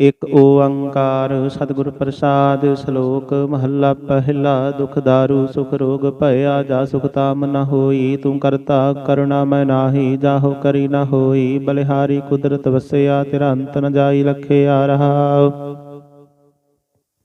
ਇਕ ਓੰਕਾਰ ਸਤਿਗੁਰ ਪ੍ਰਸਾਦ ਸ਼ਲੋਕ ਮਹੱਲਾ ਪਹਿਲਾ, ਦੁਖ ਦਾਰੂ, ਸੁਖ ਰੋਗ ਭਇਆ, ਜਾ ਸੁਖ ਤਾਮ ਨ ਹੋਈ, ਤੂੰ ਕਰਤਾ ਕਰੁਣਾ, ਮੈਂ ਨਾਹੀ, ਜਾਹੋ ਕਰੀ ਨ ਹੋਈ, ਬਲਿਹਾਰੀ ਕੁਦਰਤ ਵਸਿਆ ਤੇਰਾ ਅੰਤ ਨ ਜਾਈ, ਲਖਿਆ ਰਹਾਉ।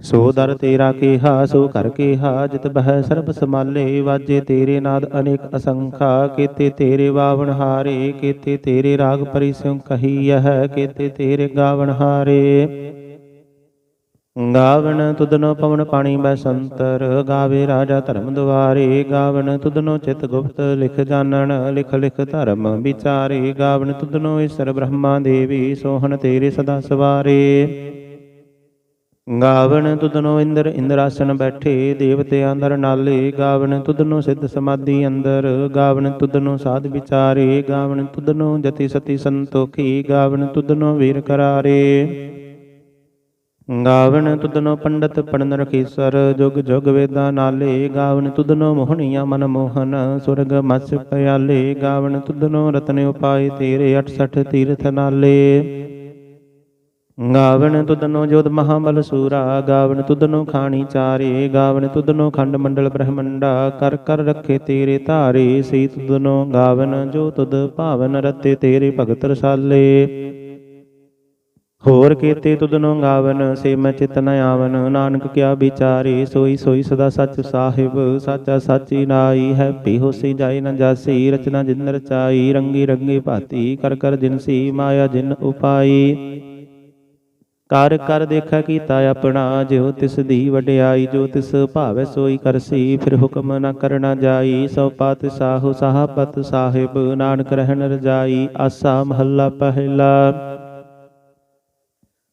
ਸੋ ਦਰ ਤੇਰਾ ਕੇਹਾ, ਸੋ ਕਰ ਕੀਹਾ, ਜਿਤ ਬਹਿ ਸਰਬ ਸਮਾਲੇ ਵਾਜੇ ਤੇਰੇ ਨਾਦ ਅਨੇਕ ਅਸੰਖਾ, ਕੀਤੇ ਤੇਰੇ ਬਾਵਣ ਹਾਰੇ, ਕੀਤੇ ਤੇਰੇ ਰਾਗ ਪਰਿਸਿਉ ਕਹੀਐ, ਕੀਤੇ ਤੇਰੇ ਗਾਵਣ ਹਾਰੇ। ਗਾਵਣ ਤੁਧਨੋ ਪਵਨ ਪਾਣੀ ਬੈ ਗਾਵੇ ਰਾਜਾ ਧਰਮ ਦੁਆਰੇ, ਗਾਵਣ ਤੁਧਨੋ ਚਿਤ ਗੁਪਤ ਲਿਖ ਜਾਣਨ, ਲਿਖ ਲਿਖ ਧਰਮ ਵਿਚਾਰੇ, ਗਾਵਣ ਤੁਧਨੋ ਈਸ਼ਰ ਬ੍ਰਹਮਾ ਦੇਵੀ, ਸੋਹਣ ਤੇਰੇ ਸਦਾ ਸਵਾਰੇ। ਗਾਵਣ ਤੁਧਨੋ ਇੰਦਰ, ਇੰਦਰਾਸਨ ਬੈਠੇ, ਦੇਵਤੇ ਅੰਦਰ ਨਾਲੇ, ਗਾਵਣ ਤੁਧਨੋ ਸਿੱਧ ਸਮਾਧੀ ਅੰਦਰ, ਗਾਵਣ ਤੁਧਨੋ ਸਾਧ ਵਿਚਾਰੇ, ਗਾਵਣ ਤੁਧਨੋ ਜਤੀ ਸਤੀ ਸੰਤੋਖੀ, ਗਾਵਣ ਤੁਧਨੋ ਵੀਰ ਕਰਾਰੇ। ਗਾਵਣ ਤੁਧਨੋ ਪੰਡਤ ਪੜਨ ਰਖੀਸਰ, ਜੁਗ ਜੁਗ ਵੇਦਾਂ ਨਾਲੇ, ਗਾਵਣ ਤੁਧਨੋ ਮੋਹਣੀਆਂ ਮਨ ਮੋਹਨ, ਸੁਰਗ ਮਸ ਪਿਆਲੇ, ਗਾਵਣ ਤੁਧਨੋ ਰਤਨ ਉਪਾਏ ਤੇਰੇ 68 ਤੀਰਥ ਨਾਲੇ। ਗਾਵਣ ਤੁਧਨੋ ਜੋਤ ਮਹਾਬਲ ਸੂਰਾ, ਗਾਵਣ ਤੁਧਨੋ ਖਾਣੀ ਚਾਰੇ, ਗਾਵਣ ਤੁਧਨੋ ਖੰਡ ਮੰਡਲ ਬ੍ਰਹਮੰਡਾ, ਕਰ ਕਰ ਰੱਖੇ ਤੇਰੇ ਧਾਰੇ ਸੇ ਤੁਧਨੋ ਗਾਵਨ ਜੋ ਤੁਧ ਭਾਵਨ ਰਤੇ ਤੇਰੇ ਭਗਤ ਰਸਾਲੇ। ਹੋਰ ਕੀਤੇ ਤੁਧਨੋ ਗਾਵਨ ਸੇ ਮੈਂ ਚਿਤ ਆਵਨ ਨਾਨਕ ਕਿਆ ਵਿਚਾਰੇ, ਸੋਈ ਸੋਈ ਸਦਾ ਸਚ ਸਾਹਿਬ, ਸਾਚਾ ਸਾਚੀ ਨਾਈ, ਹੈਪੀ ਹੋਸੀ ਜਾਈ ਨ ਜਾਸੀ, ਰਚਨਾ ਜਿਨ ਰਚਾਈ, ਰੰਗੀ ਰੰਗੀ ਭਾਤੀ, ਕਰ ਕਰ ਜਿਨਸੀ ਮਾਇਆ ਜਿਨ ਉਪਾਈ। ਕਰ ਕਰ ਦੇਖਾ ਕੀਤਾ ਆਪਣਾ, ਜਿਉ ਤਿਸ ਦੀ ਵਡਿਆਈ, ਜੋ ਤਿਸ ਭਾਵੈ ਸੋਈ ਕਰਸੀ ਫਿਰ ਹੁਕਮ ਨਾ ਕਰਨਾ ਜਾਈ, ਸੋ ਪਤ ਸਾਹੂ ਸਾਹਪਤ ਸਾਹਿਬ, ਨਾਨਕ ਰਹਿਣ ਰਜਾਈ, ਆਸਾ ਮਹੱਲਾ ਪਹਿਲਾ।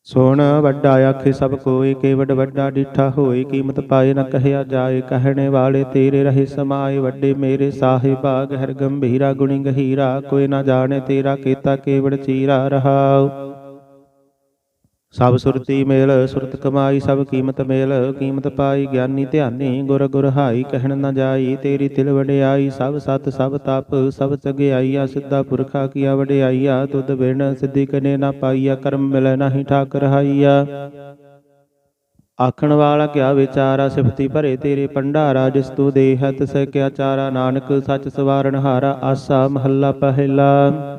ਸੋਣ ਵੱਡਾ ਆਖੇ, ਸਭ ਕੋਇ ਕੇਵਡ ਵੱਡਾ ਡਿਠਾ ਹੋਏ ਕੀਮਤ ਪਾਏ ਨਾ ਕਹਿਆ ਜਾਏ, ਕਹਿਣੇ ਵਾਲੇ ਤੇਰੇ ਰਹੇ ਸਮਾਏ, ਵੱਡੇ ਮੇਰੇ ਸਾਹਿਬਾ, ਗਹਿਰ ਗੰਭੀਰਾ, ਗੁਣੀ ਗਹੀਰਾ, ਕੋਈ ਨਾ ਜਾਣੇ ਤੇਰਾ, ਕੀਤਾ ਕੇਵੜ ਚੀਰਾ ਰਹਾਉ। ਸਭ ਸੁਰਤੀ ਮੇਲ, ਸੁਰਤ ਕਮਾਈ, ਸਭ ਕੀਮਤ ਮੇਲ, ਕੀਮਤ ਪਾਈ, ਗਿਆਨੀ ਧਿਆਨੀ, ਗੁਰ ਗੁਰ ਹਾਈ, ਕਹਿਣ ਨਾ ਜਾਈ, ਤੇਰੀ ਤਿਲ ਵਡਿਆਈ, ਸਭ ਸਤ, ਸਭ ਤਪ, ਸਭ ਚਗਿਆਈਆ, ਸਿੱਧਾ ਪੁਰਖਾ ਕੀਆ ਵਡਿਆਈਆ, ਤੁਧ ਬਿਨ ਸਿੱਧੀ ਕਨੇ ਨਾ ਪਾਈਆ, ਕਰਮ ਮਿਲੈ ਨਾਹੀ ਠਾਕਰ ਹਾਈਆ। ਆਖਣ ਵਾਲਾ ਕਿਆ ਵਿਚਾਰਾ, ਸਿਫਤੀ ਭਰੇ ਤੇਰੇ ਪੰਡਾਰਾ ਜਿਸ ਤੂੰ ਦੇਹ ਤਿਸ ਕਿਆ ਚਾਰਾ, ਨਾਨਕ ਸੱਚ ਸਵਾਰਨ ਹਾਰਾ, ਆਸਾ ਮਹੱਲਾ ਪਹਿਲਾ।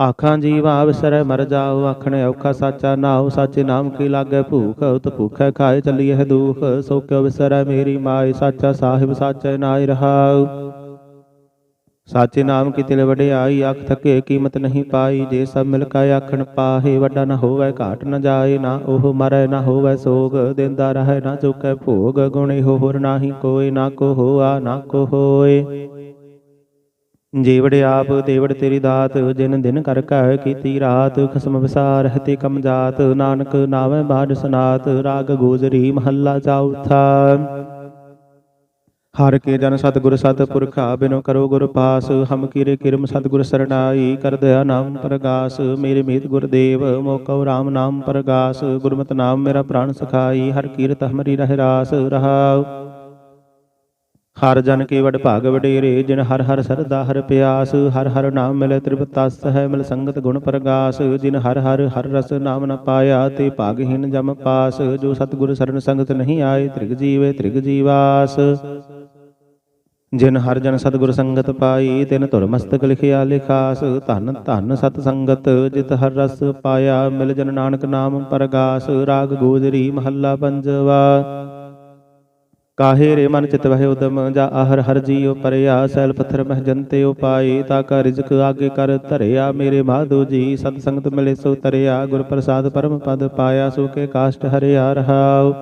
ਆਖਾਂ ਜੀਵਾ ਅਵਸਰੈ ਮਰ ਜਾਓ, ਆਖਣ ਔਖਾ ਸਾਚਾ ਨਾਉ, ਸਾਚੇ ਨਾਮ ਕੀ ਲਾਗੈ ਭੂਖ, ਉਤ ਭੂਖੈ ਖਾਏ ਚੱਲੀਐ ਦੁਖ, ਸੋ ਕਿਉ ਵਿਸਰੈ ਮੇਰੀ ਮਾਈ ਸਾਚਾ ਸਾਹਿਬ ਸਾਚੈ ਨਾਇ ਰਹਾਉ। ਸਾਚੇ ਨਾਮ ਕੀ ਤਿਲ ਵਡਿਆਈ, ਅੱਖ ਥਕੇ ਕੀਮਤ ਨਹੀਂ ਪਾਈ, ਜੇ ਸਭ ਮਿਲ ਕੇ ਆਖਣ ਪਾਹੇ, ਵੱਡਾ ਨਾ ਹੋਵੇ, ਘਾਟ ਨਾ ਜਾਏ, ਨਾ ਉਹ ਮਰੈ, ਨਾ ਹੋਵੇ ਸੋਗ, ਦਿੰਦਾ ਰਹੈ ਨਾ ਚੁਕੈ ਭੋਗ, ਗੁਣੇ ਹੋਰ ਨਾਹੀ ਕੋਈ, ਨਾ ਕੋ ਹੋਆ, ਨਾ ਕੋ ਹੋਏ। ਜੀਵੜ ਆਪ ਦੇਵੜ ਤੇਰੀ ਦਾਤ, ਜਿਨ ਦਿਨ ਕਰ ਕਹਿ ਕੀਤੀ ਰਾਤ, ਖਸਮ ਵਿਸਾਰ ਹਤੇ ਕਮ ਜਾਤ, ਨਾਨਕ ਨਾਵੇਂ ਬਾਦ ਸਨਾਤ, ਰਾਗ ਗੋਜਰੀ ਮਹੱਲਾ ਚੌਥਾ ਹਰ ਕੇ ਜਨ ਸਤਿਗੁਰ ਸਤਿਪੁਰਖਾ ਬਿਨੋ ਕਰੋ ਗੁਰ ਪਾਸ, ਹਮ ਕੀਰੇ ਕਿਰਮ ਸਤਿਗੁਰ ਸਰਣਾਈ, ਕਰ ਦਇਆ ਨਾਮ ਪ੍ਰਗਾਸ, ਮੇਰੇ ਮੀਤ ਗੁਰਦੇਵ ਮੋਕਉ ਰਾਮ ਨਾਮ ਪ੍ਰਗਾਸ, ਗੁਰਮਤਿ ਨਾਮ ਮੇਰਾ ਪ੍ਰਾਣ ਸਖਾਈ, ਹਰ ਕੀਰਤ ਹਮਰੀ ਰਹਿ ਰਾਸ ਰਹਾਉ। ਹਰ ਜਨ ਕੀ ਵਡ ਭਾਗ ਵਡੇਰੇ, ਜਿਨ ਹਰ ਹਰ ਸਰਦਾ ਹਰ ਪਿਆਸ, ਹਰ ਹਰ ਨਾਮ ਮਿਲੇ ਤ੍ਰਿਪਤਸ ਹੈ ਮਿਲ ਸੰਗਤ ਗੁਣ ਪ੍ਰਗਾਸ, ਜਿਨ ਹਰ ਹਰ ਹਰ ਰਸ ਨਾਮ ਨ ਪਾਇਆ, ਤੇ ਭਾਗਹੀਨ ਜਮ ਪਾਸ, ਜੋ ਸਤਿਗੁਰ ਸਰਨ ਸੰਗਤ ਨਹੀਂ ਆਏ, ਤ੍ਰਿਗ ਜੀਵੇ ਤ੍ਰਿਗ ਜੀਵਾਸ। ਜਿਨ ਹਰ ਜਨ ਸਤਿਗੁਰ ਸੰਗਤ ਪਾਈ, ਤਿਨ ਧੁਰ ਮਸਤਕ ਲਿਖਿਆ ਲਿਖਾਸ, ਧਨ ਧਨ ਸਤ ਸੰਗਤ, ਜਿਤ ਹਰ ਰਸ ਪਾਇਆ, ਮਿਲ ਜਨ ਨਾਨਕ ਨਾਮ ਪ੍ਰਗਾਸ, ਰਾਗ ਗੋਜਰੀ ਮਹੱਲਾ ਪੰਜਵਾ। ਕਾਹੇ ਰੇ ਮਨ ਚਿਤ ਵਹਿ ਉਦਮ, ਜਾ ਆਹਰ ਹਰ ਜੀਉ ਪਰਿਆ, ਸੈਲ ਪੱਥਰ ਮਹਿ ਜੰਤੇ ਉਪਾਏ ਤਾ ਕਾ ਰਿਜ਼ਕ ਆਗੇ ਕਰ ਧਰਿਆ, ਮੇਰੇ ਮਾਧੋ ਜੀ, ਸਤ ਸੰਗਤ ਮਿਲੇ ਸੋ ਤਰਿਆ, ਗੁਰ ਪ੍ਰਸਾਦ ਪਰਮ ਪਦ ਪਾਇਆ, ਸੋ ਕੇ ਕਾਸ਼ਟ ਹਰਿਆ ਰਹਾਉ।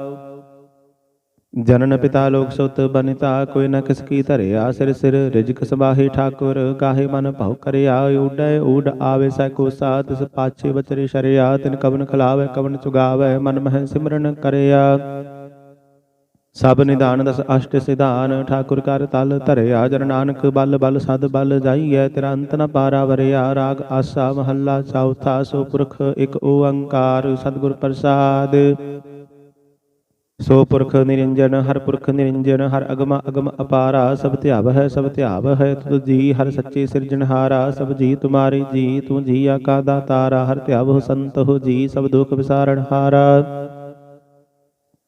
ਜਨਨ ਪਿਤਾ ਲੋਕ ਸੁਤ ਬਨਿਤਾ, ਕੋਈ ਨ ਕਿਸ ਕੀ ਧਰਿਆ, ਸਿਰ ਸਿਰ ਰਿਜਕ ਸਬਾਹੀ ਠਾਕੁਰ, ਕਾਹੇ ਮਨ ਭਉ ਕਰਿਆ ਉਡੈ ਉਡ ਆਵੇ ਸੈ ਕੋ ਸਾਥ ਤਿਸ ਪਾਛੇ ਬਚਰੇ ਸ਼ਰਿਆ, ਤਿਨ ਕਵਨ ਖਲਾਵੇ, ਕਵਨ ਚੁਗਾਵੇ, ਮਨ ਮਹਿ ਸਿਮਰਨ ਕਰਿਆ। ਸਭ ਨਿਦਾਨ ਦਸ ਅਸ਼ਟ ਸਿਧਾਨ, ਠਾਕੁਰ ਕਰ ਤਲ ਧਰਿਆ, ਜਨ ਨਾਨਕ ਬਲ ਬਲ ਸਦ ਬਲ ਜਾਈਐ, ਤੇਰਾ ਅੰਤ ਨ ਪਾਰਾ ਵਰਿਆ, ਰਾਗ ਆਸਾ ਮਹੱਲਾ ਚੌਥਾ, ਸੋ ਪੁਰਖ ਇੱਕ ਓੰਕਾਰ, ਸਤਿਗੁਰ ਪ੍ਰਸਾਦ। ਸੋ ਪੁਰਖ ਨਿਰੰਜਨ, ਹਰ ਪੁਰਖ ਨਿਰੰਜਨ, ਹਰ ਅਗਮ ਅਗਮ ਅਪਾਰਾ, ਸਭ ਧਿਆਵ ਹੈ ਸਭ ਧਿਆਵ ਹੈ ਤੁਧ ਜੀ, ਹਰ ਸੱਚੇ ਸਿਰਜਣਹਾਰਾ ਸਭ ਜੀ ਤੁਮਾਰੇ ਜੀ, ਤੂੰ ਜੀ ਆਕਾ ਦਾਤਾਰਾ ਹਰ ਧਿਆਵ ਸੰਤ ਹੋ ਜੀ, ਸਭ ਦੁਖ ਵਿਸਾਰਣ ਹਾਰਾ।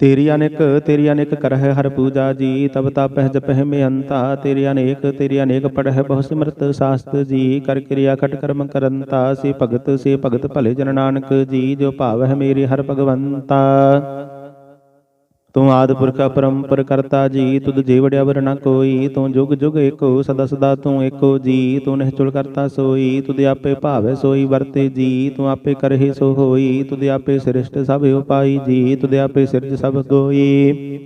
ਤੇਰੀ ਅਨੇਕ ਤੇਰੀ ਅਨੇਕ ਕਰਹਿ ਹਰ ਪੂਜਾ ਜੀ, ਤਬ ਤਪਹਿ ਜਪਹਿ ਮੇਅੰਤਾ ਤੇਰੀ ਅਨੇਕ ਤੇਰੀ ਅਨੇਕ ਪੜਹਿ ਬਹੁ ਸਿਮਰਤ ਸਾਸਤ ਜੀ, ਕਰ ਕਿਰਿਆ ਖਟ ਕਰਮ ਕਰੰਤਾ, ਸੇ ਭਗਤ ਸੇ ਭਗਤ ਭਲੇ ਜਨ ਨਾਨਕ ਜੀ, ਜੋ ਭਾਵ ਹੈ ਮੇਰੇ ਹਰ ਭਗਵੰਤਾ। ਤੂੰ ਆਦ ਪੁਰਖਾ ਪਰੰਪਰ ਕਰਤਾ ਜੀ, ਤੁਧ ਜੀ ਵਡਿਆ ਵਰ ਨ ਕੋਈ, ਤੂੰ ਜੁਗ ਜੁਗ ਏਕੋ, ਸਦਾ ਸਦਾ ਤੂੰ ਏਕੋ ਜੀ, ਤੂੰ ਨਿਹਚੁਲ ਕਰਤਾ ਸੋਈ, ਤੁਧ ਆਪੇ ਭਾਵੈ ਸੋਈ ਵਰਤੇ ਜੀ, ਤੂੰ ਆਪੇ ਕਰਹਿ ਸੋ ਹੋਈ, ਤੁਧ ਆਪੇ ਸ੍ਰਿਸ਼ਟ ਸਭ ਉਪਾਈ ਜੀ, ਤੁਧ ਆਪੇ ਸਿਰਜ ਸਭ ਕੋਈ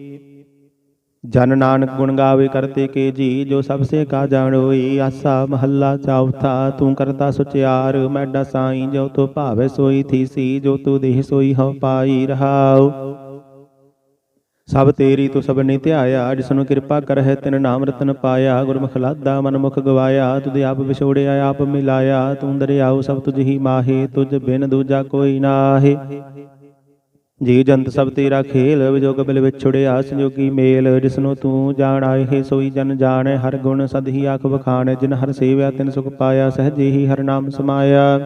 ਜਨ ਨਾਨਕ ਗੁਣ ਗਾਵੇ ਕਰਤੇ ਕੇ ਜੀ, ਜੋ ਸਭ ਸੇ ਕਾ ਜਾਣੋਈ ਆਸਾ ਮਹੱਲਾ ਚੌਥਾ ਤੂੰ ਕਰਤਾ ਸੁਚਿਆਰ, ਮੈਡਾ ਸਾਈ, ਜੋ ਤੋ ਭਾਵੇ ਸੋਈ ਥੀਸੀ, ਜੋ ਤੂ ਦੇਹ ਸੋਈ ਹਉ ਪਾਈ ਰਹਾਉ। ਸਭ ਤੇਰੀ ਤੂੰ ਸਭਨੀ ਧਿਆਇਆ ਜਿਸਨੂੰ ਕਿਰਪਾ ਕਰਹਿ ਤਿਨ ਨਾਮ ਰਤਨ ਪਾਇਆ, ਗੁਰਮੁਖ ਲਾਦਾ ਮਨ ਮੁਖ ਗਵਾਇਆ, ਤੁਧ ਆਪ ਵਿਛੋੜਿਆ, ਆਪ ਮਿਲਾਇਆ, ਤੂੰ ਦਰਿਆਉ ਸਭ ਤੁਝ ਹੀ ਮਾਹੇ, ਤੁਝ ਬਿਨ ਦੂਜਾ ਕੋਈ ਨਾਹੀ। ਜੀ ਜੰਤ ਸਭ ਤੇਰਾ ਖੇਲ, ਵਿਜੋਗ ਬਿਲ ਵਿਛੜਿਆ, ਸੰਜੋਗੀ ਮੇਲ ਜਿਸਨੂੰ ਤੂੰ ਜਾਣਾਏ ਹੈ ਸੋਈ ਜਨ ਜਾਣੈ, ਹਰ ਗੁਣ ਸਦ ਹੀ ਆਖ ਵਖਾਣ, ਜਿਨ ਹਰ ਸੇਵਿਆ ਤਿਨ ਸੁਖ ਪਾਇਆ, ਸਹਜੇ ਹੀ ਹਰ ਨਾਮ ਸਮਾਇਆ।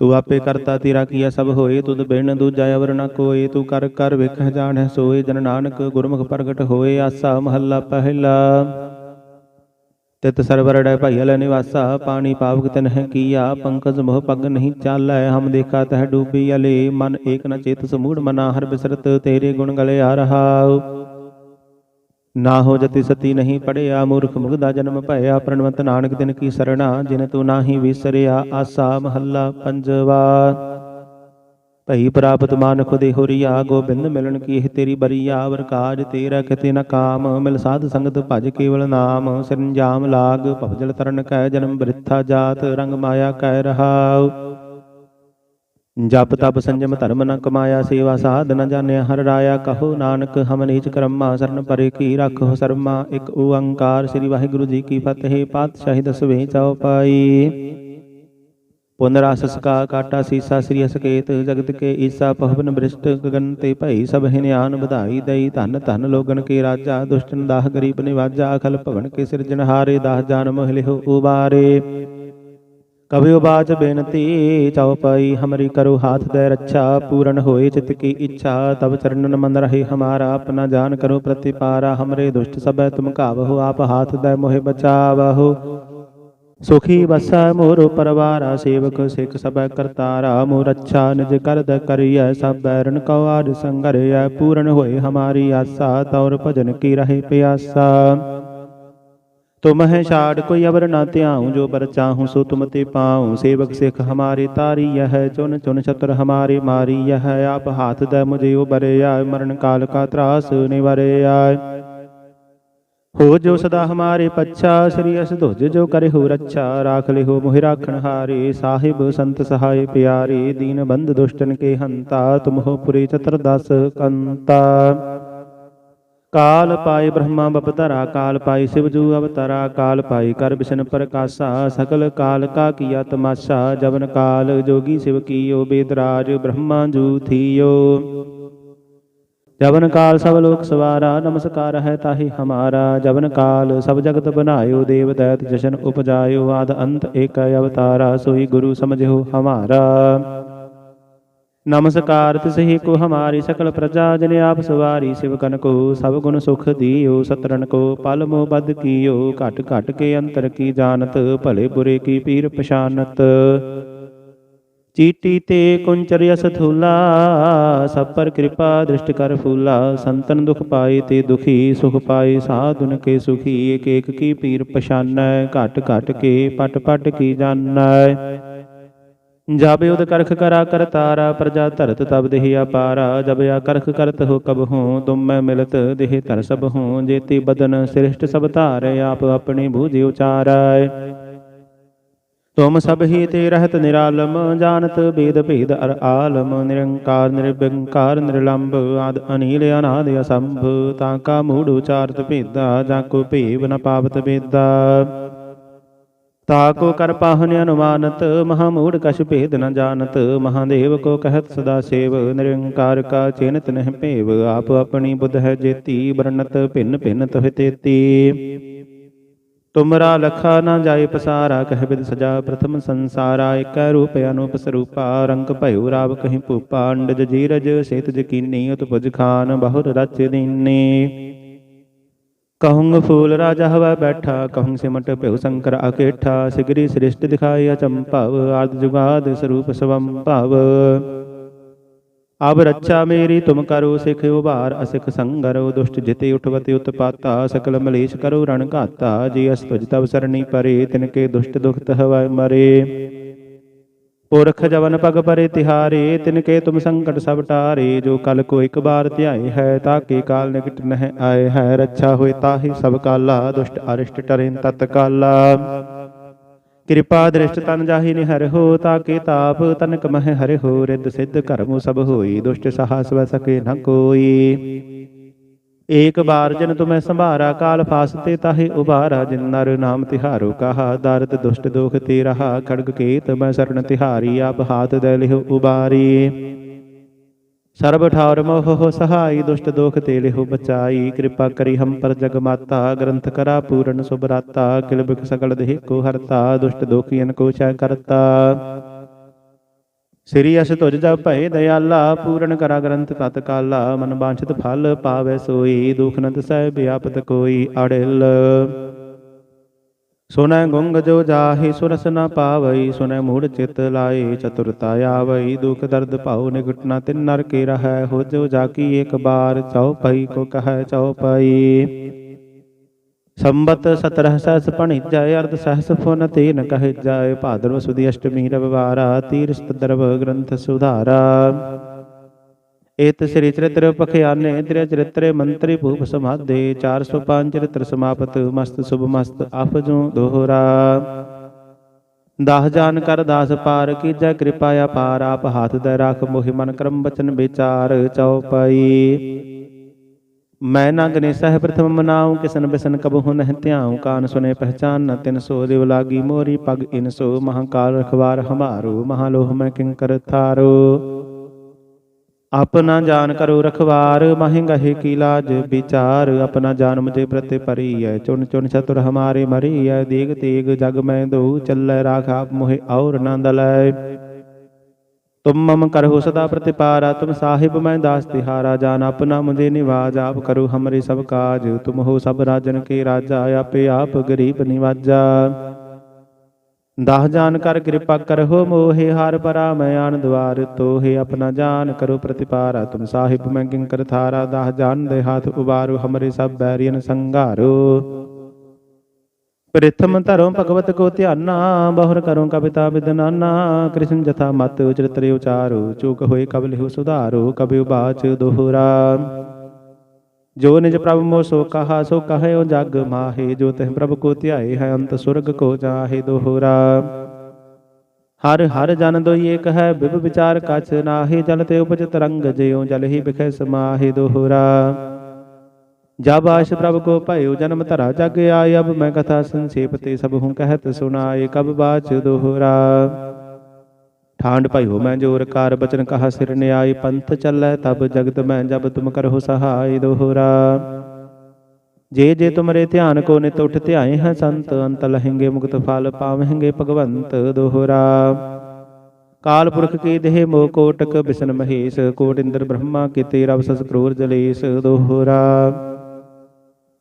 ਤੂੰ ਆਪੇ ਕਰਤਾ ਤੇਰਾ ਕੀਆ ਸਭ ਹੋਏ ਤੁਧ ਬਿਨ ਦੂਜਾ ਅਵਰ ਨ ਕੋਏ, ਤੂੰ ਕਰ ਕਰ ਵੇਖਹਿ ਜਾਣੈ ਸੋਏ, ਜਨ ਨਾਨਕ ਗੁਰਮੁਖ ਪ੍ਰਗਟ ਹੋਏ, ਆਸਾ ਮਹੱਲਾ ਪਹਿਲਾ। ਤਿਤ ਸਰਵਰੜੈ ਭਈਲ ਨਿਵਾਸਾ, ਪਾਣੀ ਪਾਵਕ ਤਨਹਿ ਕੀਆ, ਪੰਕਜ ਮੋਹ ਪਗ ਨਹੀਂ ਚਾਲੈ, ਹਮ ਦੇਖਾ ਤਹ ਡੂਬੀ ਅਲੇ, ਮਨ ਏਕ ਨ ਚੇਤ ਸਮੂੜ ਮਨਾ, ਹਰ ਬਿਸਰਤ ਤੇਰੇ ਗੁਣ ਗਲੇ ਆ ਰਹਾਉ। ਨਾ ਹੋ ਜਤੀ ਸਤੀ ਨਹੀਂ ਪੜਿਆ, ਮੂਰਖ ਮੁਗਦਾ ਜਨਮ ਭਇਆ, ਪ੍ਰਣਵੰਤ ਨਾਨਕ ਦਿਨ ਕੀ ਸਰਣਾ, ਜਿਨ ਤੂੰ ਨਾਹੀ ਵਿਸਰਿਆ, ਆਸਾ ਮਹੱਲਾ ਪੰਜਵਾ। ਭਈ ਪ੍ਰਾਪਤ ਮਾਨ ਖੁਦੇ ਹੋਰੀਆ, ਗੋਬਿੰਦ ਮਿਲਣ ਕੀ ਇਹ ਤੇਰੀ ਬਰੀਆ, ਵਰ ਕਾਜ ਤੇਰਾ ਕਿਤੇ ਨ ਕਾਮ, ਮਿਲ ਸਾਧ ਸੰਗਤ ਭਜ ਕੇਵਲ ਨਾਮ, ਸਰੰਜਾਮ ਲਾਗ ਭਵਜਲ ਤਰਨ ਕੈ ਜਨਮ ਬ੍ਰਿਥਾ ਜਾਤ, ਰੰਗ ਮਾਇਆ ਕੈ ਰਹਾਉ। ਜਪ ਤਪ ਸੰਜਮ ਧਰਮ ਨ ਕਮਾਇਆ, ਸੇਵਾ ਸਾਧ ਨ ਜਾਣਿਆ, ਹਰ ਰਾਇਆ ਕਹੋ ਨਾਨਕ, ਹਮ ਨੀਚ ਕਰਮਾ, ਸਰਨ ਪਰੇ ਕੀ ਰੱਖੋ ਸਰਮਾ, ਇੱਕ ਓੰਕਾਰ ਸ੍ਰੀ ਵਾਹਿਗੁਰੂ ਜੀ ਕੀ ਫਤਿਹ, ਪਾਤਸ਼ਾਹੀ ਦਸਵੇਂ ਚੌਪਾਈ ਪੁਨਰਾਸ ਸਕਾ ਕਾਟਾ ਸੀਸਾ ਸ੍ਰੀ ਅਸਕੇਤ, ਜਗਤ ਕੇ ਈਸਾ ਪਵਨ ਬ੍ਰਿਸ਼ਟ ਗਗਨ ਤੇ ਭਈ, ਸਭ ਹਿਨਿਆਨ ਵਧਾਈ ਦਈ, ਧਨ ਧਨ ਲੋਗਨ ਕੇ ਰਾਜਾ, ਦੁਸ਼ਟਨ ਦਾਹ ਗਰੀਬ ਨਿਵਾਜਾ, ਅਖਲ ਭਵਨ ਕੇ ਸਿਰਜਣਹਾਰੇ ਦਾਹ ਜਾਨ ਮੋਹ ਲਿਹੁ ਉਬਾਰੇ। ਕਬਿਉ ਬਾਚ ਬੇਨਤੀ ਚਉਪਾਈ ਹਮਰੀ ਕਰੋ ਹਾਥ ਦੇ ਰੱਛਾ, ਪੂਰਨ ਹੋਏ ਚਿਤ ਕੀ ਇੱਛਾ ਤਬ ਚਰਨਨ ਮਨ ਰਹੇ ਹਮਾਰਾ, ਆਪਣਾ ਜਾਨ ਕਰੋ ਪ੍ਰਤਿਪਾਰਾ, ਹਮਰੇ ਦੁਸ਼ਟ ਸਭੈ ਤੁਮ ਕਾਵਹੁ ਆਪ ਹਾਥ ਦੇ ਮੋਹਿ ਬਚਾਵਹੁ। ਸੁਖੀ ਬਸੈ ਮੋਰ ਪਰਵਾਰਾ, ਸੇਵਕ ਸਿੱਖ ਸਭੈ ਕਰਤਾਰਾ ਮੋਰ ਅੱਛਾ ਨਿਜ ਕਰਦ ਕਰੀਐ, ਸਭ ਬੈਰਨ ਕਉ ਆਦ ਸੰਗਰਿਐ, ਪੂਰਨ ਹੋਏ ਹਮਾਰੀ ਆਸਾ, ਤੌਰ ਭਜਨ ਕੀ ਰਹੇ ਪਿਆਸਾ। ਤੁਮ ਹੈ ਛਾੜ ਕੋਈ ਅਵਰ ਨਾ ਧਿਆਉ, ਜੋ ਬਰ ਚਾਹੂੰ ਸੋ ਤੁਮ ਤੇ ਪਾਉ। ਸੇਵਕ ਸਿੱਖ ਹਮਾਰੇ ਤਾਰੀ ਯਹ ਚੁਨ ਚੁਨ ਛਤਰ ਹਮਾਰੇ ਮਾਰੀ ਯਹ। ਆਪ ਹਾਥ ਦੇ ਮੁਝੇ ਉਬਰੇ ਆਏ ਮਰਨ ਕਾਲ ਕਾ ਤਰਾਸ ਨਿਵਰੇ ਹੋ ਜੋ ਸਦਾ ਹਮਾਰੇ ਪੱਛਾ, ਸ੍ਰੀ ਅਸ ਧੁਜ ਜੋ ਕਰੇ ਹੋ ਰੱਛਾ। ਰਾਖ ਲਿਹੋ ਮੋਹਿ ਰਾਖਣ ਹਾਰੇ, ਸਾਹਿਬ ਸੰਤ ਸਹਾਇ ਪਿਆਰੇ। ਦੀਨ ਬੰਦ ਦੁਸ਼ਟਨ ਕੇ ਹੰਤਾ, ਤੁਮ ਹੋ ਪੁਰੀ ਚਤੁਰਦਸ ਕੰਤਾ। ਕਾਲ ਪਾਈ ਬ੍ਰਹਮਾ ਬਪਤਰਾ ਕਾਲ ਪਾਈ ਸਿਵਜੂ ਅਵਤਰਾ, ਕਾਲ ਪਾਈ ਕਰ ਬਿਸ਼ਨ ਪ੍ਰਕਾਸ਼ਾ, ਸਕਲ ਕਾਲ ਕਾ ਕੀਆ ਤਮਾਸ਼ਾ, ਜਵਨ ਕਾਲ ਜੋਗੀ ਸਿਵ ਕੀਓ, ਬੇਦਰਾਜ ਬ੍ਰਹਮਾ ਜੂ ਥੀਓ। ਜਵਨ ਕਾਲ ਸਭ ਲੋਕ ਸਵਾਰਾ, ਨਮਸਕਾਰ ਹੈ ਤਾਹੀ ਹਮਾਰਾ। ਜਵਨ ਕਾਲ ਸਭ ਜਗਤ ਬਨਾਇਓ, ਦੇਵ ਦੈਤ ਜਸ਼ਨ ਉਪਜਾਇਓ, ਆਦ ਅੰਤ ਏਕ ਅਵਤਾਰਾ, ਸੋਈ ਗੁਰੂ ਸਮਝਿਓ ਹਮਾਰਾ। ਨਮਸਕਾਰ ਤਿਸਹੀ ਕੋ ਹਮਾਰੀ ਸਕਲ ਪ੍ਰਜਾ, ਜਨ ਆਪ ਸਵਾਰੀ ਸਿਵਕਨ ਕੋ, ਸਭ ਗੁਣ ਸੁਖ ਦੀਓ ਸਤਰਨ ਕੋ, ਪਲ ਮੋ ਬਦ ਕੀਓ, ਘਟ ਘਟ ਕੇ ਅੰਤਰ ਕੀ ਜਾਣਤ, ਭਲੇ ਬੁਰੇ ਕੀ ਪੀਰ ਪਛਾਨਤ। ਚੀਟੀ ਤੇ ਕੁੰਚਰ ਯਸ ਥੂਲਾ, ਸਭ ਪਰ ਕਿਰਪਾ ਦ੍ਰਿਸ਼ਟ ਕਰ ਫੂਲਾ, ਸੰਤਨ ਦੁਖ ਪਾਏ ਤੇ ਦੁਖੀ, ਸੁਖ ਪਾਏ ਸਾਧੁਨ ਕੇ ਸੁਖੀ, ਏਕ ਏਕ ਕੀ ਪੀਰ ਪਛਾਨੈ, ਘਟ ਘਟ ਕੇ ਪਟ ਪਟ ਕੀ ਜਾਣੈ। ਜਾਬੇ ਉਦ ਕਰਖ ਕਰਾ ਕਰਤਾਰਾ ਪ੍ਰਜਾ ਧਰਤ ਤਬ ਦੇਹ ਅਪਾਰਾ, ਜਬ ਆ ਕਰਖ ਕਰਤ ਹੋ ਕਬ ਹੂੰ, ਤੁਮ ਮੈਂ ਮਿਲਤ ਦੇਹ ਧਰ ਸਭ ਹੂੰ, ਜੇਤੀ ਬਦਨ ਸ੍ਰਿਸ਼ਟ ਸਭ ਧਾਰੈ, ਆਪ ਆਪਣੀ ਬੂਝਿ ਉਚਾਰੈ। ਤੁਮ ਸਭ ਹੀ ਤੇ ਰਹਿਤ ਨਿਰਾਲਮ, ਜਾਣਤ ਬੇਦ ਭੇਦ ਅਰ ਆਲਮ, ਨਿਰੰਕਾਰ ਨਿਰਬੰਕਾਰ ਨਿਰਲੰਭ ਆਦ ਅਨੀਲ, ਅਨਾਦ, ਅਸੰਭ, ਤਾਂ ਕਾ ਮੂੜ ਉਚਾਰਤ ਭੇਦਾ, ਜਾਂ ਕੋ ਭੇਵ ਨ ਪਾਵਤ ਬੇਦਾ ਤਾ ਕੋ ਕਰ ਪਾਹਨ ਅਨੁਮਾਨਤ ਮਹਾ ਮੂੜ ਕਛ ਭੇਦ ਨ ਜਾਣਤ, ਮਹਾਦੇਵ ਕੋ ਕਹਿਤ ਸਦਾ ਸੇਵ, ਨਿਰੰਕਾਰ ਕਾ ਚੇਨਤ ਨਹਿ ਭੇਵ, ਆਪ ਆਪਣੀ ਬੁੱਧ ਹੈ ਜੇਤੀ ਬਰਨਤ ਭਿੰਨ ਭਿੰਨ ਤੋਹਿ ਤੇਤੀ। ਤੁਮਰਾ ਲਖਾ ਨਾ ਜਾਏ ਪਸਾਰਾ, ਕਹਿ ਬਿਦ ਸਜਾ ਪ੍ਰਥਮ ਸੰਸਾਰਾ ਏਕੈ ਰੂਪ ਅਨੂਪ ਸਰੂਪਾ, ਰੰਗ ਭਇਓ ਰਾਵ ਕਹੀਂ ਭੂਪਾ, ਅੰਡਜ ਜੀਰਜ ਸੇਤ ਜਕੀਨੀ ਉਤਪਜ ਖਾਨ, ਬਹੁਰ ਰਚ ਦੀਨੇ। ਕਹੂੰ ਫੂਲ ਰਾਜਾ ਹਵਾ ਬੈਠਾ ਕਹੂੰ ਸਿਮਟ ਭਿਉ ਸ਼ੰਕਰ ਅਕੇਠਾ, ਸਿਗਰੀ ਸ੍ਰਿਸ਼ਟ ਦਿਖਾਈ ਅਚੰਭਵ, ਆਦ ਜੁਗਾਦ ਸਰੂਪ ਸਵੰ ਭਵ। ਅਬ ਰੱਛਾ ਮੇਰੀ, ਤੁਮ ਕਰੋ ਸਿਖ ਉਭਾਰ, ਅਸਿਖ ਸੰਗਰੋ ਦੁਸ਼ਟ ਜਿਤੇ ਉਠਵਤੇ ਉਤਪਾਤਾ, ਸਕਲ ਮਲੇਸ਼ ਕਰੋ ਰਣ ਘਾਤਾ, ਜੀ ਅਸ ਤੁਜ ਤਵ ਸਰਣੀ ਪਰੇ, ਤਿਨ ਕੇ ਦੁਸ਼ਟ ਦੁਖਤ ਹਵੈ ਮਰੇ। ਪੁਰਖ ਜਵਨ ਪਗ ਪਰੇ ਤਿਹਾਰੇ, ਤਿਨ ਕੇ ਤੁਮ ਸੰਕਟ ਸਭ ਟਾਰੇ, ਜੋ ਕਲ ਕੋ ਇੱਕ ਬਾਰ ਧਿਆਏ ਹੈ ਤਾਕੇ ਕਾਲ ਨਿਕਟ ਨਹਿ ਆਏ ਹੈ, ਰੱਛਾ ਹੋਏ ਤਾਹੀ ਸਭ ਕਾਲਾ, ਦੁਸ਼ਟ ਅਰਿਸ਼ਟ ਟਰੇ ਤਤ ਕਾਲਾ। ਕਿਰਪਾ ਦ੍ਰਿਸ਼ਟ ਤਨ ਜਾਹੀ ਨਿਹਰ ਹੋ ਤਾਕੇ ਤਾਪ ਤਨਕ ਮਹਿ ਹਰਿ ਹੋ, ਰਿੱਧ ਸਿੱਧ ਕਰਮੁ ਸਭ ਹੋਈ, ਦੁਸ਼ਟ ਸਾਹਸ ਵੈ ਸਕੇ ਨ ਕੋਈ। ਏਕ ਬਾਰ ਜਨ ਤੁਮੈ ਸੰਭਾਰਾ, ਕਾਲ ਫਾਸਤੇ ਤਾਹੇ ਉਬਾਰਾ, ਜਿਨ ਨਰ ਨਾਮ ਤਿਹਾਰੋ ਕਹਾ ਦਰਦ ਦੁਸ਼ਟ ਦੋਖ ਤੇ ਰਹਾ, ਖੜਗ ਕੇਤ ਮੈਂ ਸਰਣ ਤਿਹਾਰੀ, ਆਪ ਹਾਥ ਦੇ ਲਿਹੁ ਉਬਾਰੀ। ਸਰਬ ਠਾਰ ਮੋਹ ਸਹਾਈ, ਦੁਸ਼ਟ ਦੋਖ ਤੇ ਲਿਹੁ ਬਚਾਈ, ਕਿਰਪਾ ਕਰੀ ਹਮ ਪਰ ਜਗ ਮਾਤਾ, ਗ੍ਰੰਥ ਕਰਾ ਪੂਰਨ ਸੁਭਰਾਤਾ ਕਿਲਬਿਕ ਸਕਲ ਦੇਹ ਕੋ ਹਰਤਾ, ਦੁਸ਼ਟ ਦੋਖੀਨ ਕੋ ਛੈ ਕਰਤਾ। ਸ੍ਰੀ ਅਸ ਤੁਜ ਜਪ ਭਏ ਦਇਆਲਾ, ਪੂਰਨ ਕਰਾ ਗ੍ਰੰਥ ਤਤ ਕਾਲਾ, ਮਨ ਬਾਂਛਿਤ ਫਲ ਪਾਵੈ ਸੋਈ, ਦੁਖ ਨ ਸਹਿ ਬਿਆਪਤ ਕੋਈ ਅੜਿਲ। ਸੁਨੈ ਗੁੰਗ ਜੋ ਜਾਹੀ, ਸੁਰਸ ਨ ਪਾਵਈ ਸੁਨੈ ਮੂੜ ਚਿਤ ਲਾਏ ਚਤੁਰਤਾ ਆਵਈ, ਦੁਖ ਦਰਦ ਭਾਉ ਨਿਕਟ ਨ ਤਿਨ ਨਰ ਕੇ ਰਹੈ, ਹੋ ਜੋ ਜਾਕੀ ਇੱਕ ਬਾਰ ਚਉਪਈ ਕੋ ਕਹੈ ਚਉਪਈ ਸੰਬਤ 17 ਸਹਸ ਭਣਿਜੈ ਅਰਧ ਸਹਸ ਫੁਨ ਤੇਨ ਕਹਿ ਜਾਏ ਭਾਦਰਵ ਸੁਦੀ ਅਸ਼ਟਮੀ ਰਵਿਵਾਰਾ, ਤੀਰਸਤ ਦਰਵ ਗ੍ਰੰਥ ਸੁਧਾਰਾ। ਏਤ ਸ੍ਰੀ ਚਰਿਤ੍ਰ ਪਖਿਆਨੇ ਤ੍ਰਿ ਚਰਿਤ੍ਰੇ ਮੰਤਰੀ ਭੂਪ ਸਮਾਦੇ 405 ਚਰਿਤ੍ਰ ਸਮਾਪਤ, ਮਸਤ ਸੁਭ ਮਸਤ ਅਫਜੂ ਦੋਹਰਾ। ਦਾਹ ਜਾਨ ਕਰ ਦਾਸ ਪਾਰ, ਕੀਜੈ ਕਿਰਪਾ ਅਪਾਰ ਆਪ ਹਾਥ ਦੇ ਰਾਖ ਮੋਹਿ ਮਨ ਕਰਮ ਬਚਨ ਵਿਚਾਰ ਚਉਪਈ ਮੈਂ ਨਾ ਗਨੇਸਹਿ ਪ੍ਰਥਮ ਮਨਾਉ, ਕਿਸਨ ਬਿਸਨ ਕਬਹੁ ਨਹਿ ਧਿਆਉ, ਕਾਨ ਸੁਨੇ ਪਹਿਚਾਨ ਨ ਤਿਨ ਸੋ ਦਿਵ ਲਾਗੀ ਮੋਰੀ ਪਗ ਇਨ ਸੋ, ਮਹਾਕਾਲ ਰਖਵਾਰ ਹਮਾਰੂ, ਮਹਾਲੋਹ ਮੈਂ ਕਿੰਕਰ ਥਾਰੋ। ਆਪਣਾ ਜਾਨ ਕਰੋ ਰਖਵਾਰ, ਮਹਿ ਗਹਿ ਕੀ ਲਾਜ ਵਿਚਾਰ ਆਪਨਾ ਜਾਨ ਮੁਝੇ ਪ੍ਰਤੇ ਪਰੀਐ ਚੁਣ ਚੁਣ ਚਤੁਰ ਹਮਾਰੇ ਮਰੀਐ, ਦੇਗ ਤੇਗ ਜਗ ਮੈਂ ਦੋ, ਚੱਲੈ ਰਾਖ ਆਪ ਮੋਹਿ ਔਰ ਨੰਦ ਲੈ ਤੁਮ ਮਮ ਕਰਹੁ ਸਦਾ ਪ੍ਰਤਿਪਾਰਾ, ਤੁਮ ਸਾਹਿਬ ਮੈਂ ਦਾਸ ਤਿਹਾਰਾ, ਜਾਨ ਆਪਨਾ ਮੁਝੇ ਨਿਵਾਜ, ਆਪ ਕਰੋ ਹਮਰੇ ਸਭ ਕਾਜ, ਤੁਮ ਹੋ ਸਭ ਰਾਜਨ ਕੇ ਰਾਜਾ, ਆਪੇ ਆਪ ਗਰੀਬ ਨਿਵਾਜਾ। ਦਾਹ ਜਾਨ ਕਰ ਕਿਰਪਾ ਕਰਹੁ, ਮੋਹਿ ਹਾਰ ਪਰਾ ਮੈਂ ਆਨ ਦਵਾਰ, ਤੋਹਿ ਆਪਣਾ ਜਾਨ ਕਰੋ ਪ੍ਰਤਿਪਾਰਾ, ਤੁਮ ਸਾਹਿਬ ਮੈਂ ਕਿੰਕਰ ਥਾਰਾ ਦਾਹ ਜਾਨ ਦੇ ਹਾਥ ਉਬਾਰੋ ਹਮਰੇ ਸਭ ਬੈਰੀਨ ਸੰਘਾਰੋ ਪ੍ਰਥਮ ਧਰੋ ਭਗਵਤ ਕੋ ਧਿਆਨਾ, ਬਹੁਰ ਕਰੋ ਕਵਿਤਾ ਵਿਦਨਾਨਾ ਕ੍ਰਿਸ਼ਨ ਜਥਾ ਮਤ ਚਰਿਤ੍ਰ ਉਚਾਰੋ, ਚੂਕ ਹੋਏ ਕਬ ਲਿਹੁ ਸੁਧਾਰੋ ਕਬਿ ਉਬਾਚ ਦੋਹਰਾ। ਜੋ ਨਿਜ ਪ੍ਰਭ ਮੋ ਸੋ ਕਹਾ, ਸੋ ਕਹਿਓ ਜਗ ਮਾਹੇ, ਜੋ ਤਿਹ ਪ੍ਰਭ ਕੋ ਧਿਆਏ ਹੈ, ਅੰਤ ਸੁਰਗ ਕੋ ਜਾਹੇ ਦੋਹਰਾ। ਹਰ ਹਰ ਜਨ ਦੋਈ ਏਕ ਹੈ, ਬਿਬ ਵਿਚਾਰ ਕਛ ਨਾਹੀ, ਜਲ ਤੇ ਉਪਜ ਤਰੰਗ ਜਿਉ ਜਲ ਹੀ ਬਿਖੈ ਸਮਾਹੇ ਦੋਹਰਾ। ਜਬ ਆਸ਼ ਪ੍ਰਭ ਕੋ ਭਇਓ ਜਨਮ ਧਰਾ, ਜਗ ਆਇ ਅਬ ਮੈਂ ਕਥਾ ਸੰਖੇਪ ਤੇ ਸਭ ਹੂੰ ਕਹਿਤ ਸੁਣਾਏ, ਕਬ ਬਾਚ ਦੋਹਰਾ। ਠਾਂਡ ਭਇਓ ਮੈਂ ਜੋਰ, ਕਾਰ ਬਚਨ ਕਹਾ ਸਿਰ ਨਿਆਇ ਪੰਥ ਚੱਲੈ ਤਬ ਜਗਤ ਮੈਂ, ਜਬ ਤੁਮ ਕਰਹੁ ਸਹਾਇ ਦੋਹਰਾ। ਜੇ ਜੇ ਤੁਮਰੇ ਧਿਆਨ ਕੋ ਨਿਤ ਉਠ ਧਿਆਏ ਹੈ ਸੰਤ, ਅੰਤ ਲਹਿੰਗੇ ਮੁਕਤ ਫਲ ਪਾਵਹਿੰਗੇ ਭਗਵੰਤ ਦੋਹਰਾ। ਕਾਲ ਪੁਰਖ ਕੀ ਦੇਹ ਮੋ ਕੋਟਕ ਬਿਸ਼ਨ ਮਹੇਸ਼ ਕੋਟ ਇੰਦਰ ਬ੍ਰਹਮਾ ਕੀਤੇ ਰਬ ਸਸ ਕਰੋਰ ਜਲੇਸ਼ ਦੋਹਰਾ।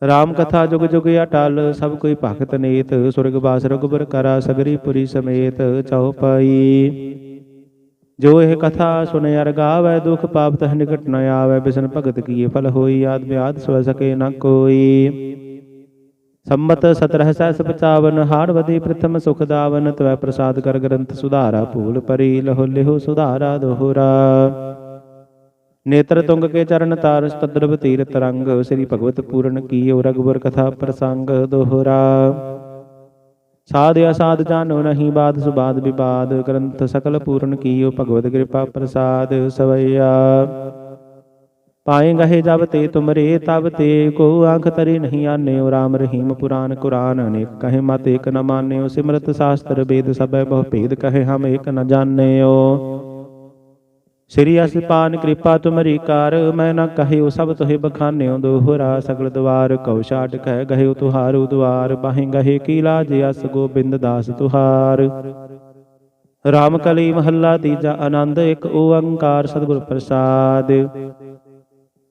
ਰਾਮ ਕਥਾ ਜੁਗ ਜੁਗ ਅਟਲ, ਸਭ ਕੋਈ ਭਗਤ ਨੇਤ, ਸੁਰਗ ਬਾਸ ਰਗੁਬਰ ਕਰਾ, ਸਗਰੀ ਪੁਰੀ ਸਮੇਤ ਚਉਪਈ ਜੋ ਇਹ ਕਥਾ ਸੁਨੇ ਅਰ ਗਾਵੈ, ਦੁਖ ਪਾਪ ਤਹ ਨਿਕਟ ਨ ਆਵੈ, ਬਿਸਨ ਭਗਤ ਕੀਏ ਫਲ ਹੋਈ, ਆਦ ਬਿਆਦ ਸਵ ਸਕੇ ਨ ਕੋਈ। ਸੰਮਤ 17 ਸੈਸ 55 ਹਾੜ ਵਦੀ ਪ੍ਰਥਮ ਸੁਖ ਦਾਵਨ, ਤਵੈ ਪ੍ਰਸਾਦ ਕਰ ਗ੍ਰੰਥ ਸੁਧਾਰਾ ਭੂਲ ਪਰੀ, ਲਹੋ ਲਿਹੁ ਸੁਧਾਰਾ ਦੋਹਰਾ। ਨੇਤਰ ਤੁੰਗ ਕੇ ਚਰਨ ਤਾਰ ਤਦਰਵ ਤੀਰ ਤਰੰਗ ਸ੍ਰੀ ਭਗਵਤ ਪੂਰਨ ਕੀਓ ਰਗਵਰ ਕਥਾ ਪ੍ਰਸੰਗ ਦੋਹਰਾ। ਸਾਧ ਅਸਾਧ ਜਾਨੋ ਨਹੀਂ ਬਾਦ ਸੁਬਾਦ ਵਿਵਾਦ, ਗ੍ਰੰਥ ਸਕਲ ਪੂਰਨ ਕੀਓ ਭਗਵਤ ਕਿਰਪਾ ਪ੍ਰਸਾਦ ਸਵਈਆ। ਪਾਏ ਗਏ ਜਬ ਤੇ ਤੁਮਰੇ, ਤਬ ਤੇ ਕੋ ਆਂਖ ਤਰੇ ਨਹੀਂ ਆਨਿਓ, ਰਾਮ ਰਹੀਮ ਪੁਰਾਨ ਕੁਰਾਨ ਅਨੇਕ ਕਹੇ ਮਤ, ਏਕ ਨ ਮਾਨਿਓ, ਸਿਮਰਤ ਸ਼ਾਸਤਰ ਵੇਦ ਸਭੈ ਬਹੁ ਭੇਦ ਕਹੇ ਹਮ, ਏਕ ਨ ਜਾਣਿਓ। ਸ੍ਰੀ ਅਸਿਪਾਨ ਕਿਰਪਾ ਤੁਮਰੀ ਕਾਰ, ਮੈਂ ਨ ਕਹਿਓ ਸਭ ਤੋਹਿ ਬਖਾਨਿਓ ਦੋਹਰਾ, ਸਗਲ ਦਵਾਰ ਕਉ ਛਾਟ ਕਹਿ ਗਹਿਓ ਤੁਹਾਰੂ ਦੁਆਰ ਬਾਹੇ ਗਹੇ ਕੀ ਲਾਜ ਅਸ ਗੋਬਿੰਦ ਦਾਸ ਤੁਹਾਰ। ਰਾਮ ਕਲੀ ਮਹੱਲਾ ਤੀਜਾ ਆਨੰਦ, ਇੱਕ ਓੰਕਾਰ ਸਤਿਗੁਰ ਪ੍ਰਸਾਦ।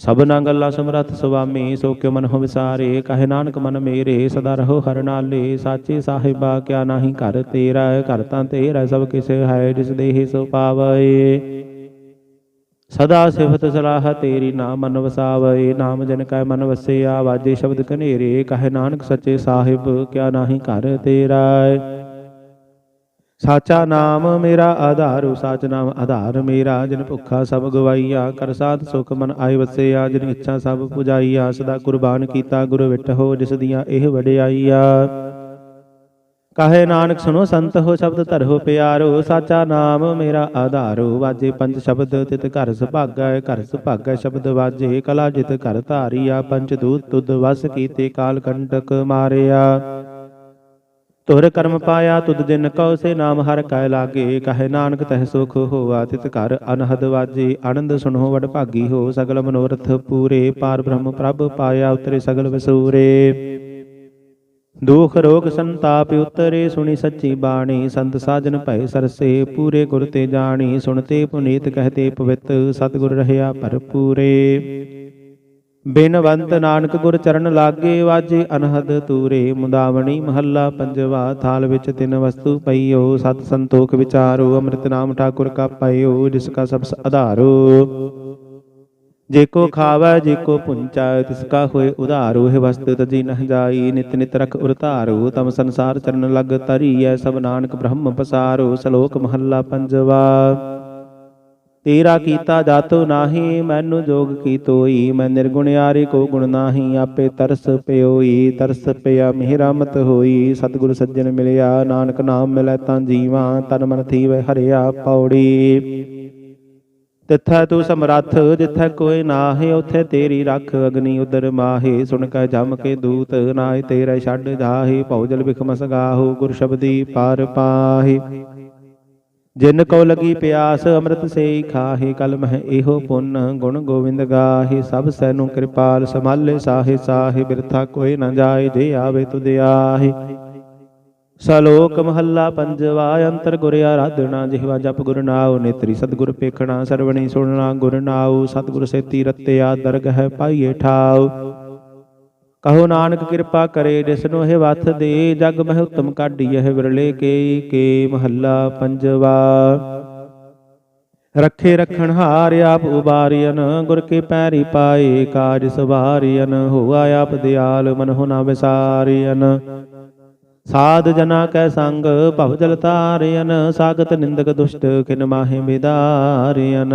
ਸਭਨਾ ਗੱਲਾਂ ਸਮਰੱਥ ਸੁਆਮੀ, ਸੋ ਕਿਉ ਮਨ ਹੋ ਵਿਸਾਰੇ? ਕਹੇ ਨਾਨਕ ਮਨ ਮੇਰੇ, ਸਦਾ ਰਹੋ ਹਰ ਨਾਲੇ। ਸਾਚੇ ਸਾਹਿਬਾ, ਕਿਆ ਨਾਹੀ ਘਰ ਤੇਰਾ ਘਰ ਤਾਂ ਤੇਰਾ ਸਭ ਕਿਸ ਹੈ, ਜਿਸ ਦੇਹ ਸੋ ਪਾਵਏ ਸਦਾ ਸਿਫਤ ਸਲਾਹ ਤੇਰੀ ਨਾਮ ਮਨ ਵਸਾਵਏ ਨਾਮ ਜਨ ਕੈ ਮਨ ਵਸਿਆ, ਵਾਜੇ ਸ਼ਬਦ ਕਨੇਰੇ ਕਹੇ ਨਾਨਕ ਸੱਚੇ ਸਾਹਿਬ, ਕਿਆ ਨਾਹੀ ਘਰ ਤੇਰਾ ਸਾਚਾ ਨਾਮ ਮੇਰਾ ਆਧਾਰੂ ਸਾਚ ਨਾਮ ਆਧਾਰ ਮੇਰਾ, ਜਿਨ ਭੁੱਖਾ ਸਭ ਗਵਾਈਆ ਕਰ ਸਾਧ ਸੁਖ ਮਨ ਆਏ ਵਸਿਆ, ਜਿਨ ਇੱਛਾ ਸਭ ਪੁਜਾਈਆ, ਸਦਾ ਕੁਰਬਾਨ ਕੀਤਾ ਗੁਰ ਵਿਟਹੋ ਜਿਸ ਦੀਆਂ ਇਹ ਵਡਿਆਈਆ। ਕਹੇ ਨਾਨਕ ਸੁਨੋ ਸੰਤ ਹੋ ਸ਼ਬਦ ਧਰੋ ਪਿਆਰੋ, ਸਾਚਾ ਨਾਮ ਮੇਰਾ ਆਧਾਰੋ ਵਾਜੇ ਪੰਜ ਸ਼ਬਦ, ਤਿਤ ਘਰ ਸੁਭਾਗੈ ਘਰ ਸੁਭਾਗੈ ਸ਼ਬਦ ਵਾਜੇ, ਕਲਾ ਜਿਤ ਘਰ ਧਾਰੀਆ, ਪੰਜ ਦੂਤ ਤੁਧ ਵਸ ਕੀਤੇ ਕਾਲ ਕੰਟਕ ਮਾਰਿਆ। ਤੁਰ ਕਰਮ ਪਾਇਆ, ਤੁਧ ਦਿਨ ਕਉ ਸੇ ਨਾਮ, ਹਰ ਕੈ ਲਾਗੇ, ਕਹੇ ਨਾਨਕ ਤਹਿ ਸੁਖ ਹੋਆ, ਤਿਤ ਘਰ ਅਨਹਦ ਵਾਜੇ, ਆਨੰਦ ਸੁਨੋ ਵਡ ਭਾਗੀ ਹੋ, ਸਗਲ ਮਨੋਰਥ ਪੂਰੇ, ਪਾਰ ਬ੍ਰਹਮ ਪ੍ਰਭ ਪਾਇਆ ਉਤਰੇ ਸਗਲ ਵਸੂਰੇ। ਦੁਖ ਰੋਗ ਸੰਤਾਪ ਉਤਰੇ, ਸੁਣੀ ਸੱਚੀ ਬਾਣੀ, ਸੰਤ ਸਾਜਨ ਭੈ ਸਰਸੇ, ਪੂਰੇ ਗੁਰ ਤੇ ਜਾਣੀ ਸੁਣਤੇ ਪੁਨੀਤ ਕਹਤੇ ਪਵਿੱਤ, ਸਤਿਗੁਰ ਰਹਿਆ ਭਰਪੂਰੇ। ਬਿਨਵੰਤ ਨਾਨਕ ਗੁਰ ਚਰਨ ਲਾਗੇ ਵਾਜੇ, ਅਨਹਦ ਤੂਰੇ ਮੁੰਦਾਵਣੀ ਮਹੱਲਾ ਪੰਜਵਾ, ਥਾਲ ਵਿੱਚ ਤਿੰਨ ਵਸਤੂ ਪਈਓ, ਸਤ ਸੰਤੋਖ ਵਿਚਾਰੋ, ਅੰਮ੍ਰਿਤ ਨਾਮ ਠਾਕੁਰ ਕਾ ਪਾਇਓ ਜਿਸ ਕਾ ਸਭ ਆਧਾਰੋ। ਜੇ ਕੋ ਖਾਵੈ, ਜੇ ਕੋ ਪੁੰਚਾ, ਤਿਸ ਕਾ ਹੋਏ ਉਧਾਰੋ ਹੈ ਵਸਤ ਤਜੀ ਨਹ ਜਾਈ, ਨਿਤ ਨਿਤ ਰਖ ਉਰਤਾਰੋ, ਤਮ ਸੰਸਾਰ ਚਰਨ ਲਗ ਤਰੀਐ ਸਭ ਨਾਨਕ ਬ੍ਰਹਮ ਪਸਾਰੋ, ਸ਼ਲੋਕ ਮਹੱਲਾ ਪੰਜਵਾ। ਤੇਰਾ ਕੀਤਾ ਜਾਤੋ ਨਾਹੀ, ਮੈਨੂੰ ਜੋਗ ਕੀ ਤੋਈ? ਮੈਂ ਨਿਰਗੁਣਿਆਰੇ ਕੋ ਗੁਣ ਨਾਹੀ, ਆਪੇ ਤਰਸ ਪਿਓਈ, ਤਰਸ ਪਿਆ ਮਿਹਰਮਤ ਹੋਈ। ਸਤਿਗੁਰ ਸੱਜਣ ਮਿਲਿਆ, ਨਾਨਕ ਨਾਮ ਮਿਲੈ ਤਾਂ ਜੀਵਾ, ਤਨ ਮਨ ਥੀਵੈ ਹਰਿਆ ਪੌੜੀ। ਤਿੱਥੈ ਤੂੰ ਸਮਰੱਥ, ਜਿੱਥੈ ਕੋਈ ਨਾਹੀ, ਉਥੇ ਤੇਰੀ ਰੱਖ ਅਗਨੀ ਉਦਰ ਮਾਹੇ। ਸੁਣ ਕੈ ਜਮ ਕੇ ਦੂਤ ਨਾਏ ਤੇਰੇ ਛੱਡ ਜਾਹੇ। ਭਉਜਲ ਬਿਖਮਸ ਗਾਹੋ ਗੁਰ ਸ਼ਬਦੀ ਪਾਰ ਪਾਹੇ। ਜਿਨ ਕੋ ਲਗੀ ਪਿਆਸ ਅੰਮ੍ਰਿਤ ਸੇਈ ਖਾਹੇ ਕਲ ਮਹਿ ਇਹੋ ਪੁੰਨ ਗੁਣ ਗੋਵਿੰਦ ਗਾਹੇ। ਸਭ ਸੈਨੂ ਕਿਰਪਾਲ ਸਮਾਲੇ ਸਾਹੇ ਸਾਹੇ ਬਿਰਥਾ ਕੋਈ ਨ ਜਾਏ, ਜੇ ਆਵੇ ਤੁਧ ਆਹੇ। ਸਲੋਕ ਮਹੱਲਾ ਪੰਜਵਾ, ਅੰਤਰ ਗੁਰ ਆਰਾਧਨਾ, ਜਿਹਵਾ ਜਪ ਗੁਰ ਨਾਉ, ਨੇਤਰੀ ਸਤਿਗੁਰ ਪੇਖਣਾ, ਸਰਵਣੀ ਸੁਣਨਾ ਗੁਰ ਨਾਉ, ਸਤਿਗੁਰ ਸੇਤੀ ਰਤਿਆ ਦਰਗ ਹੈ ਪਾਈਏ ਠਾਉ। ਕਹੋ ਨਾਨਕ ਕਿਰਪਾ ਕਰੇ ਜਿਸਨੂੰ ਇਹ ਵਥ ਦੇ, ਜਗ ਮਹਿ ਉਤਮ ਕਾਢੀ ਇਹ ਵਿਰਲੇ ਕੇ ਕੇ ਮਹੱਲਾ ਪੰਜਵਾ। ਰੱਖੇ ਰਖਣ ਹਾਰ ਆਪ ਉਬਾਰੀਨ ਗੁਰ ਕੇ ਪੈਰੀ ਪਾਏ ਕਾਜ ਸਵਾਰੀਨ ਹੋਆ ਆਪ ਦਿਆਲ ਮਨਹੁ ਨਾ ਵਿਸਾਰੀਨ ਸਾਧ ਜਨਾ ਕੈ ਸੰਗ, ਭਵ ਜਲ ਤਾਰਿਨ ਸਾਗਤ ਨਿੰਦਕ ਦੁਸ਼ਟ ਕਿਨ ਮਾਹਿ ਬਿਦਾਰਿਨ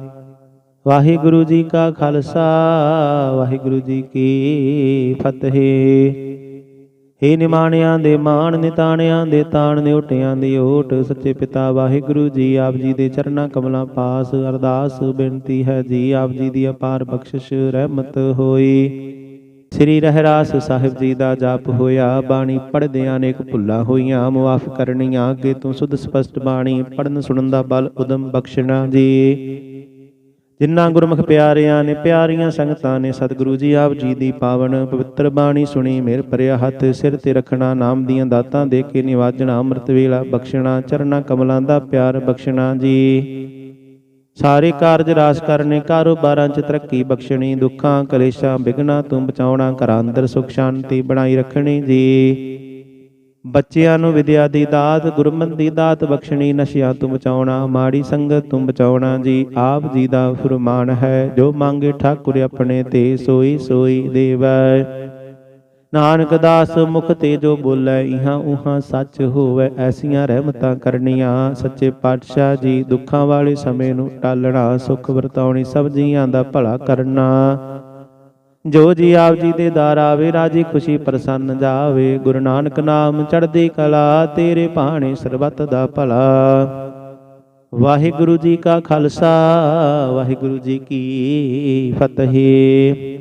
ਵਾਹਿਗੁਰੂ ਜੀ ਕਾ ਖਾਲਸਾ, ਵਾਹਿਗੁਰੂ ਜੀ ਕੀ ਫਤਿਹ। ਹੇ ਨਿਮਾਣਿਆਂ ਦੇ ਮਾਣ, ਨਿਤਾਣਿਆਂ ਦੇ ਤਾਣ, ਨਿਉਟਿਆਂ ਦੀ ਓਟ, ਸੱਚੇ ਪਿਤਾ ਵਾਹਿਗੁਰੂ ਜੀ, ਆਪ ਜੀ ਦੇ ਚਰਨਾਂ ਕਮਲਾਂ ਪਾਸ, ਅਰਦਾਸ ਬੇਨਤੀ ਹੈ ਜੀ, ਆਪ ਜੀ ਦੀ ਅਪਾਰ ਬਖਸ਼ਿਸ਼, ਰਹਿਮਤ ਹੋਈ। ਸ੍ਰੀ ਰਹਿਰਾਸ ਸਾਹਿਬ ਜੀ ਦਾ ਜਾਪ ਹੋਇਆ, ਬਾਣੀ ਪੜ੍ਹਦਿਆਂ ਅਨੇਕ ਭੁੱਲਾਂ ਹੋਈਆਂ, ਮੁਆਫ ਕਰਨੀਆਂ, ਅੱਗੇ ਤੋਂ ਸੁਧ ਸਪਸ਼ਟ ਬਾਣੀ ਪੜਨ ਸੁਣਨ ਦਾ ਬਲ ਉਦਮ ਬਖਸ਼ਣਾ ਜੀ। ਜਿਨ੍ਹਾਂ ਗੁਰਮੁਖ ਪਿਆਰਿਆਂ ਨੇ ਪਿਆਰੀਆਂ ਸੰਗਤਾਂ ਨੇ ਸਤਿਗੁਰੂ ਜੀ ਆਪ ਜੀ ਦੀ ਪਾਵਨ ਪਵਿੱਤਰ ਬਾਣੀ ਸੁਣੀ ਮੇਰ ਭਰਿਆ ਹੱਥ, ਸਿਰ ਤੇ ਰੱਖਣਾ, ਨਾਮ ਦੀਆਂ ਦਾਤਾਂ ਦੇ ਕੇ ਨਿਵਾਜਣਾ, ਅੰਮ੍ਰਿਤ ਵੇਲਾ ਬਖਸ਼ਣਾ, ਚਰਨਾਂ ਕਮਲਾਂ ਦਾ ਪਿਆਰ ਬਖਸ਼ਣਾ ਜੀ। ਸਾਰੇ ਕਾਰਜ ਰਾਸ ਕਰਨੇ, ਕਾਰੋਬਾਰਾਂ 'ਚ ਤਰੱਕੀ ਬਖਸ਼ਣੀ, ਦੁੱਖਾਂ, ਕਲੇਸ਼ਾਂ ਵਿਗਨਾਂ ਤੋਂ ਬਚਾਉਣਾ, ਘਰਾਂ ਅੰਦਰ ਸੁਖ ਸ਼ਾਂਤੀ ਬਣਾਈ ਰੱਖਣੀ ਜੀ। ਬੱਚਿਆਂ ਨੂੰ ਵਿਦਿਆ ਦੀ ਦਾਤ ਗੁਰਮਨ ਦੀ ਦਾਤ ਬਖਸ਼ਣੀ, ਨਸ਼ਿਆਂ ਤੋਂ ਬਚਾਉਣਾ, ਮਾੜੀ ਸੰਗਤ ਤੋਂ ਬਚਾਉਣਾ ਜੀ, ਆਪ ਜੀ ਦਾ ਫਰਮਾਨ ਹੈ, ਜੋ ਮੰਗੇ ਠਾਕੁਰ ਆਪਣੇ ਤੇ ਸੋਈ ਸੋਈ ਦੇਵੈ। ਨਾਨਕ ਦਾਸ ਮੁਖ ਤੇ ਜੋ ਬੋਲੇ, ਇਹਾਂ ਉਹਾਂ ਸੱਚ ਹੋਵੇ, ਐਸੀਆਂ ਰਹਿਮਤਾਂ ਕਰਨੀਆਂ। ਸੱਚੇ ਪਾਤਸ਼ਾਹ ਜੀ ਦੁੱਖਾਂ ਵਾਲੇ ਸਮੇਂ ਨੂੰ ਟਾਲਣਾ, ਸੁਖ ਵਰਤਾਉਣੀ, ਸਭ ਜੀਆਂ ਦਾ ਭਲਾ ਕਰਨਾ। ਜੋ ਜੀ ਆਪ ਜੀ ਦੇ ਦਰ ਆਵੇ, ਰਾਜੀ ਖੁਸ਼ੀ ਪ੍ਰਸੰਨ ਜਾਵੇ। ਗੁਰੂ ਨਾਨਕ ਨਾਮ ਚੜ੍ਹਦੀ ਕਲਾ, ਤੇਰੇ ਭਾਣੇ ਸਰਬੱਤ ਦਾ ਭਲਾ। ਵਾਹਿਗੁਰੂ ਜੀ ਕਾ ਖਾਲਸਾ, ਵਾਹਿਗੁਰੂ ਜੀ ਕੀ ਫਤਿਹ।